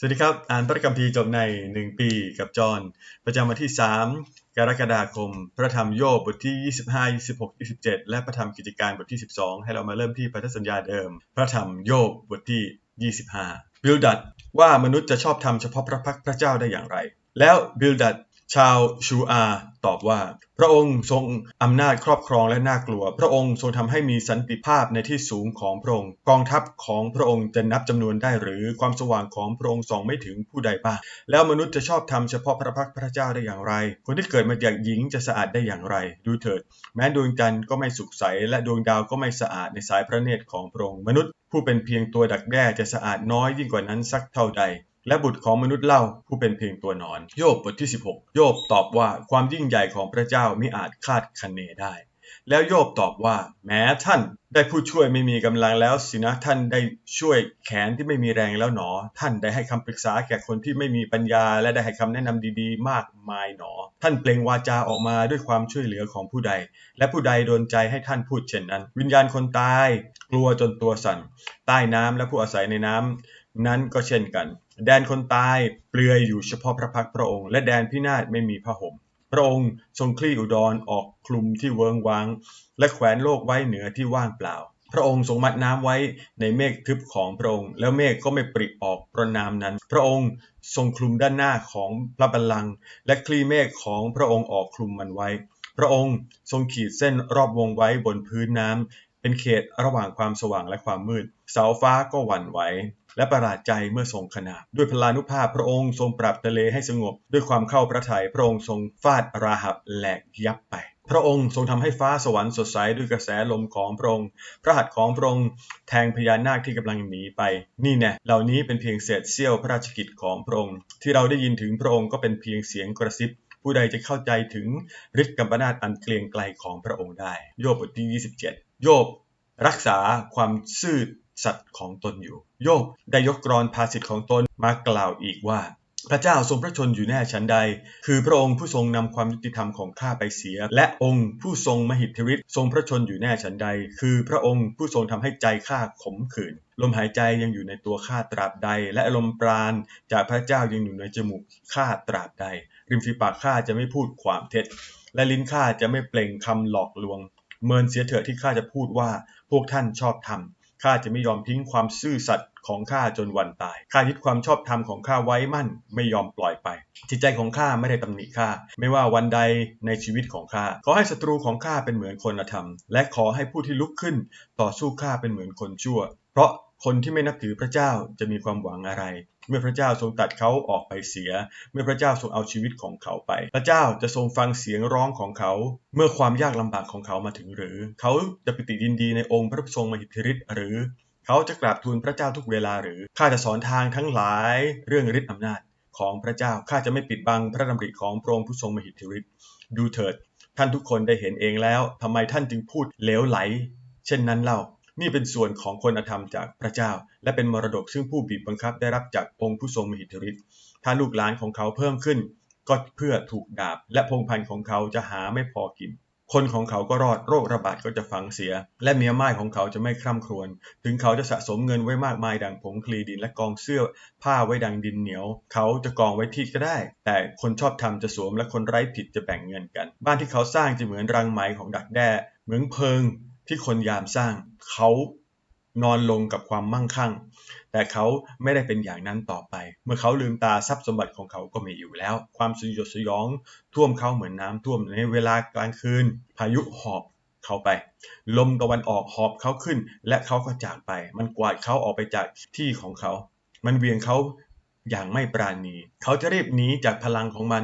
สวัสดีครับ อ่านพระคัมภีร์จบใน 1 ปีกับจอห์นประจำวันที่ 3 กรกฎาคม พระธรรมโยบบทที่ 25 26 27 และพระธรรมกิจการบทที่ 12 ให้เรามาเริ่มที่พันธสัญญาเดิม พระธรรมโยบบทที่ 25 บิลดัดว่ามนุษย์จะชอบทำเฉพาะพระพักพระเจ้าได้อย่างไร แล้วบิลดัด ชาวชูอาตอบว่า พระองค์ทรงอำนาจครอบครองและน่ากลัว พระองค์ทรงทำให้มีสันติภาพในที่สูงของพระองค์ กองทัพของพระองค์จะนับจำนวนได้หรือความสว่างของพระองค์ส่องไม่ถึงผู้ใดบ้างแล้วมนุษย์จะชอบทำเฉพาะพระพักพระเจ้าได้อย่างไร คนที่เกิดมาจากหญิงจะสะอาดได้อย่างไร ดูเถิด แม้ดวงจันทร์ก็ไม่สุขใสและดวงดาวก็ไม่สะอาดในสายพระเนตรของพระองค์มนุษย์ผู้เป็นเพียงตัวดักแด้จะสะอาดน้อยยิ่งกว่านั้นสักเท่าใด และบุตรของมนุษย์เล่าผู้เป็นเพียงตัวนอน โยบบทที่ 16 โยบตอบว่าความยิ่งใหญ่ของพระเจ้ามิอาจคาดคะเนได้ แล้วโยบตอบว่า แม้ท่านได้ผู้ช่วยไม่มีกำลังแล้วสินะท่านได้ช่วยแขนที่ไม่มีแรงแล้วหนอ ท่านได้ให้คำปรึกษาแก่คนที่ไม่มีปัญญา และได้ให้คำแนะนำดีๆ มากมายหนอ ท่านเปล่งวาจาออกมาด้วยความช่วยเหลือของผู้ใด และผู้ใดโดนใจให้ท่านพูดเช่นนั้น วิญญาณคนตาย กลัวจนตัวสั่น ใต้น้ำและผู้อาศัยในน้ำนั้นก็เช่นกัน แดนคนตายเปลือยอยู่เฉพาะพระพักพระองค์ และแดนพินาศไม่มีผ้าห่มพระองค์ทรงคลี่อุดรออกคลุมที่เวิงวังและแขวนโลกไว้เหนือที่ว่างเปล่า พระองค์ทรงมัดน้ำไว้ในเมฆทึบของพระองค์ แล้วเมฆก็ไม่ปริออกเพราะน้ำนั้น พระองค์ทรงคลุมด้านหน้าของพระบัลลังก์และคลี่เมฆของพระองค์ออกคลุมมันไว้ พระองค์ทรงขีดเส้นรอบวงไว้บนพื้นน้ำ เป็นเขตระหว่างความสว่างและความมืด เสาฟ้าก็หวั่นไหว และประหลาดใจเมื่อทรงขนาบด้วยพลานุภาพพระองค์ทรงปรับทะเลให้สงบ ด้วยความเข้าพระทัยพระองค์ทรงฟาดราหับแหลกยับไป พระองค์ทรงทำให้ฟ้าสวรรค์สดใสด้วยกระแสลมของพระองค์ พระหัตถ์ของพระองค์แทงพญานาคที่กำลังหนีไป นี่แน่เหล่านี้เป็นเพียงเศษเสี้ยวพระราชกิจของพระองค์ ที่เราได้ยินถึงพระองค์ก็เป็นเพียงเสียงกระซิบผู้ใดจะเข้าใจถึงฤทธิ์กัมปนาตอันเกลียงไกลของพระองค์ได้ โยบบทที่ 27 โยบรักษาความซื่อสัตว์ของตนอยู่ โยบได้ยกกรอนภาษิตของตนมากล่าวอีกว่า พระเจ้าทรงพระชนอยู่แน่ชั้นใด คือพระองค์ผู้ทรงนำความยุติธรรมของข้าไปเสีย และองค์ผู้ทรงมหิทธิฤทธิ์ทรงพระชนอยู่แน่ชั้นใด คือพระองค์ผู้ทรงทำให้ใจข้าขมขื่นลมหายใจยังอยู่ในตัวข้าตราบใด และลมปราณจากพระเจ้ายังอยู่ในจมูกข้าตราบใด ริมฝีปากข้าจะไม่พูดความเท็จ และลิ้นข้าจะไม่เปล่งคำหลอกลวง เมินเสียเถิดที่ข้าจะพูดว่าพวกท่านชอบทำข้าจะไม่ยอมทิ้งความซื่อสัตย์ของข้าจนวันตาย ข้ายึดความชอบธรรมของข้าไว้มั่น ไม่ยอมปล่อยไป จิตใจของข้าไม่ได้ตำหนิข้า ไม่ว่าวันใดในชีวิตของข้า ขอให้ศัตรูของข้าเป็นเหมือนคนธรรม และขอให้ผู้ที่ลุกขึ้น ต่อสู้ข้าเป็นเหมือนคนชั่ว เพราะ คนที่ไม่นับถือพระเจ้าจะมีความหวังอะไร เมื่อพระเจ้าทรงตัดเขาออกไปเสีย เมื่อพระเจ้าทรงเอาชีวิตของเขาไป พระเจ้าจะทรงฟังเสียงร้องของเขา เมื่อความยากลำบากของเขามาถึงหรือ เขาจะปิติยินดีในองค์พระทรงมหิทธิฤทธิ์หรือ เขาจะกราบทูลพระเจ้าทุกเวลาหรือ ข้าจะสอนทางทั้งหลายเรื่องฤทธิ์อำนาจของพระเจ้า ข้าจะไม่ปิดบังพระดำริของพระองค์ผู้ทรงมหิทธิฤทธิ์ ดูเถิด ท่านทุกคนได้เห็นเองแล้ว ทำไมท่านจึงพูดเลวไหล เช่นนั้นเล่า นี่เป็นส่วนของคนธรรมจากพระเจ้า และเป็นมรดกซึ่งผู้บีบบังคับได้รับจากองค์ผู้ทรงมหิทธิฤทธิ์ถ้าลูกหลานของเขาเพิ่มขึ้น ก็เพื่อถูกดาบ และพงพันธ์ของเขาจะหาไม่พอกิน คนของเขาก็รอดโรคระบาดก็จะฝังเสีย และเมียไม้ของเขาจะไม่คร่ำครวญถึงเขาจะสะสมเงินไว้มากมายดังผงคลีดินและกองเสื้อผ้าไว้ดังดินเหนียว เขาจะกองไว้ที่ก็ได้ แต่คนชอบทำจะสวมและคนไร้ผิดจะแบ่งเงินกัน บ้านที่เขาสร้างจะเหมือนรังไหมของดักแด้เหมือนเพิง ที่คนยามสร้างเขานอนลงกับความมั่งคั่ง แต่เขาไม่ได้เป็นอย่างนั้นต่อไป เมื่อเขาลืมตาทรัพย์สมบัติของเขาก็ไม่อยู่แล้ว ความสยดสยองท่วมเขาเหมือนน้ำท่วมในเวลากลางคืน พายุหอบเขาไป ลมตะวันออกหอบเขาขึ้น และเขาก็จากไป มันกวาดเขาออกไปจากที่ของเขา มันเวียงเขาอย่างไม่ปราณี เขาจะรีบหนีจากพลังของมัน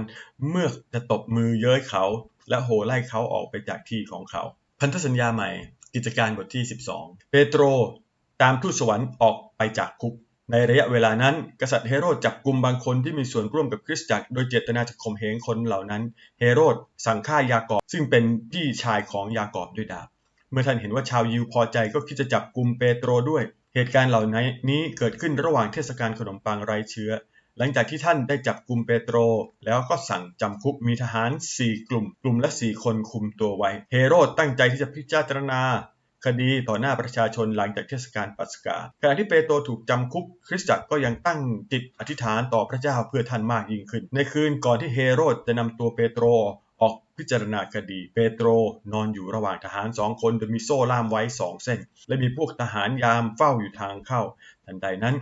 เมื่อจะตบมือเย้ยเขา และโห่ไล่เขาออกไปจากที่ของเขา พันธสัญญาใหม่ กิจการบทที่ 12 เปโตร ตามทูตสวรรค์ออกไปจากคุก ในระยะเวลานั้น กษัตริย์เฮโรดจับกลุ่มบางคนที่มีส่วนร่วมกับคริสตจักร โดยเจตนาจะข่มเหงคนเหล่านั้น เฮโรดสั่งฆ่ายากอบ ซึ่งเป็นพี่ชายของยากอบด้วยดาบ เมื่อท่านเห็นว่าชาวยิวพอใจก็คิดจะจับกลุ่มเปโตรด้วย เหตุการณ์เหล่านี้เกิดขึ้นระหว่างเทศกาลขนมปังไร้เชื้อ หลังจากที่ท่านได้จับกลุ่มเปโตร แล้วก็สั่งจำคุกมีทหาร 4 กลุ่ม กลุ่มละ 4 คนคุมตัวไว้ เฮโรดตั้งใจที่จะพิจารณา คดีต่อหน้าประชาชนหลังจากเทศกาลปัสกาขณะที่เปโตรถูกจำคุก คริสตจักรก็ยังตั้งจิตอธิษฐานต่อพระเจ้าเพื่อท่านมากยิ่งขึ้น ในคืนก่อนที่เฮโรดจะนำตัวเปโตรออกพิจารณาคดี เปโตรนอนอยู่ระหว่างทหารสองคนโดยมีโซ่ล่ามไว้สองเส้น และมีพวกทหารยามเฝ้าอยู่ทางเข้า ทันใดนั้น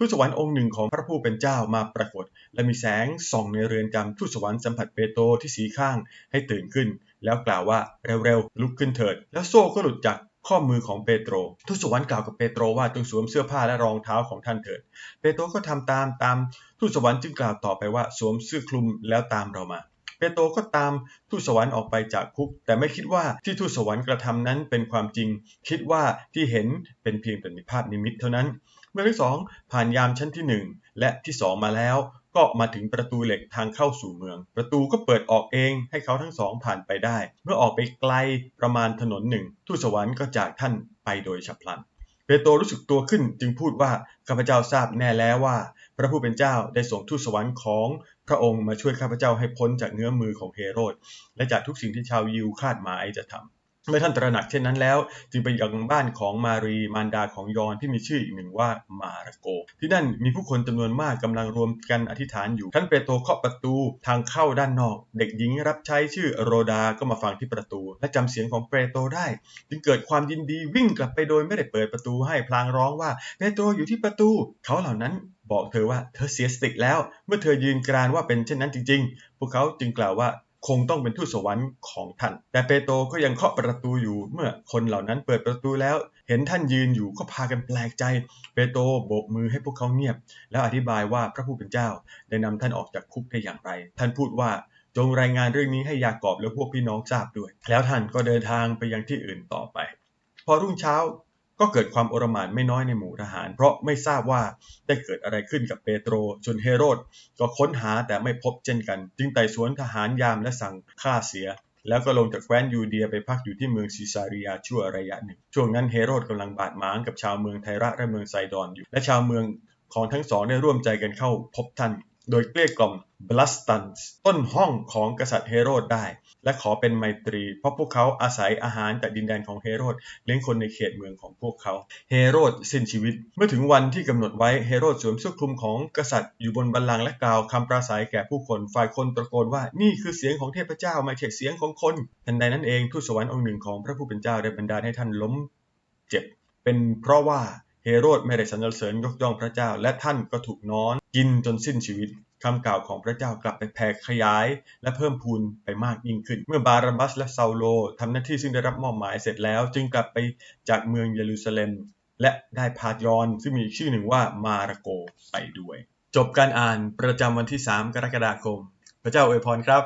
ทูตสวรรค์องค์หนึ่งของพระผู้เป็นเจ้ามาปรากฏ และมีแสงส่องในเรือนจำทูตสวรรค์สัมผัสเปโตรที่สีข้างให้ตื่นขึ้น แล้วกล่าวว่าเร็วๆลุกขึ้นเถิด แล้วโซ่ก็หลุดจากข้อมือของเปโตร ทูตสวรรค์กล่าวกับเปโตรว่าจงสวมเสื้อผ้าและรองเท้าของท่านเถิด เปโตรก็ทำตามตามทูตสวรรค์จึงกล่าวต่อไปว่าสวมเสื้อคลุมแล้วตามเรามา เปโตรก็ตามทูตสวรรค์ออกไปจากคุก แต่ไม่คิดว่าที่ทูตสวรรค์กระทำนั้นเป็นความจริง คิดว่าที่เห็นเป็นเพียงเป็นภาพนิมิตเท่านั้น เมื่อที่สองผ่านยามชั้นที่หนึ่งและที่สองมาแล้ว ก็มาถึงประตูเหล็กทางเข้าสู่เมือง ประตูก็เปิดออกเองให้เขาทั้งสองผ่านไปได้ เมื่อออกไปไกลประมาณถนนหนึ่งทูตสวรรค์ก็จากท่านไปโดยฉับพลันเปโตรรู้สึกตัวขึ้นจึงพูดว่าข้าพเจ้าทราบแน่แล้วว่า พระผู้เป็นเจ้าได้ส่งทูตสวรรค์ของพระองค์มาช่วยข้าพเจ้าให้พ้นจากเงื้อมือของเฮโรดและจากทุกสิ่งที่ชาวยิวคาดหมายจะทำ เมื่อท่านตระหนักเช่นนั้นแล้ว จึงไปยังบ้านของมารีมารดาของยอนที่มีชื่ออีกหนึ่งว่ามาระโก ที่นั่นมีผู้คนจำนวนมากกำลังรวมกันอธิษฐานอยู่ท่านเปโตรเคาะประตูทางเข้าด้านนอก เด็กหญิงรับใช้ชื่อโรดาก็มาฟังที่ประตู และจำเสียงของเปโตรได้ จึงเกิดความยินดีวิ่งกลับไปโดยไม่ได้เปิดประตูให้พลางร้องว่าเปโตรอยู่ที่ประตู เขาเหล่านั้นบอกเธอว่าเธอเสียสติแล้ว เมื่อเธอยืนกรานว่าเป็นเช่นนั้นจริง ๆ พวกเขาจึงกล่าวว่า คงต้องเป็นทูตสวรรค์ของท่าน แต่เปโตรก็ยังเคาะประตูอยู่ เมื่อคนเหล่านั้นเปิดประตูแล้ว เห็นท่านยืนอยู่ก็พากันแปลกใจ เปโตรโบกมือให้พวกเขาเงียบ แล้วอธิบายว่าพระผู้เป็นเจ้าได้นำท่านออกจากคุกได้อย่างไร ท่านพูดว่าจงรายงานเรื่องนี้ให้ยากอบและพวกพี่น้องทราบด้วย แล้วท่านก็เดินทางไปยังที่อื่นต่อไป พอรุ่งเช้า ก็เกิดความโอรมานไม่น้อยในหมู่ทหาร เพราะไม่ทราบว่าได้เกิดอะไรขึ้นกับเปโตรจนเฮโรดก็ค้นหาแต่ไม่พบเช่นกัน จึงไต่สวนทหารยามและสั่งฆ่าเสีย แล้วก็ลงจากแคว้นยูเดียไปพักอยู่ที่เมืองซิซาริยาชั่วระยะหนึ่ง ช่วงนั้นเฮโรดกำลังบาดหมางกับชาวเมืองไทระและเมืองไซดอนอยู่ และชาวเมืองของทั้งสองได้ร่วมใจกันเข้าพบท่าน โดยเกลี้ยกล่อมบลัสตันส์ต้นห้องของกษัตริย์เฮโรดได้ และขอเป็นไมตรี เพราะพวกเขาอาศัยอาหารจากดินแดนของเฮโรดเลี้ยงคนในเขตเมืองของพวกเขา เฮโรดสิ้นชีวิต เมื่อถึงวันที่กำหนดไว้เฮโรดสวมเสื้อคลุมของกษัตริย์อยู่บนบัลลังก์และกล่าวคำปราศัยแก่ผู้คนฝ่ายคนตะโกนว่านี่คือเสียงของเทพเจ้าไม่ใช่เสียงของคนทันใดนั้นเองทูตสวรรค์องค์หนึ่งของพระผู้เป็นเจ้าได้บันดาลให้ท่านล้มเจ็บเป็นเพราะว่า โรดไม่ได้สรรเสริญยกย่องพระเจ้า และท่านก็ถูกนอนกินจนสิ้นชีวิตคำกล่าวของพระเจ้ากลับไปแผ่ขยาย และเพิ่มพูนไปมากยิ่งขึ้น เมื่อบาราบัสและซาโลทำหน้าที่ซึ่งได้รับมอบหมายเสร็จแล้ว จึงกลับไปจากเมืองเยรูซาเล็ม และได้พาดยอน ซึ่งมีชื่อหนึ่งว่ามาระโกไปด้วย จบการอ่านประจำวันที่ 3 กรกฎาคม พระเจ้าอวยพรครับ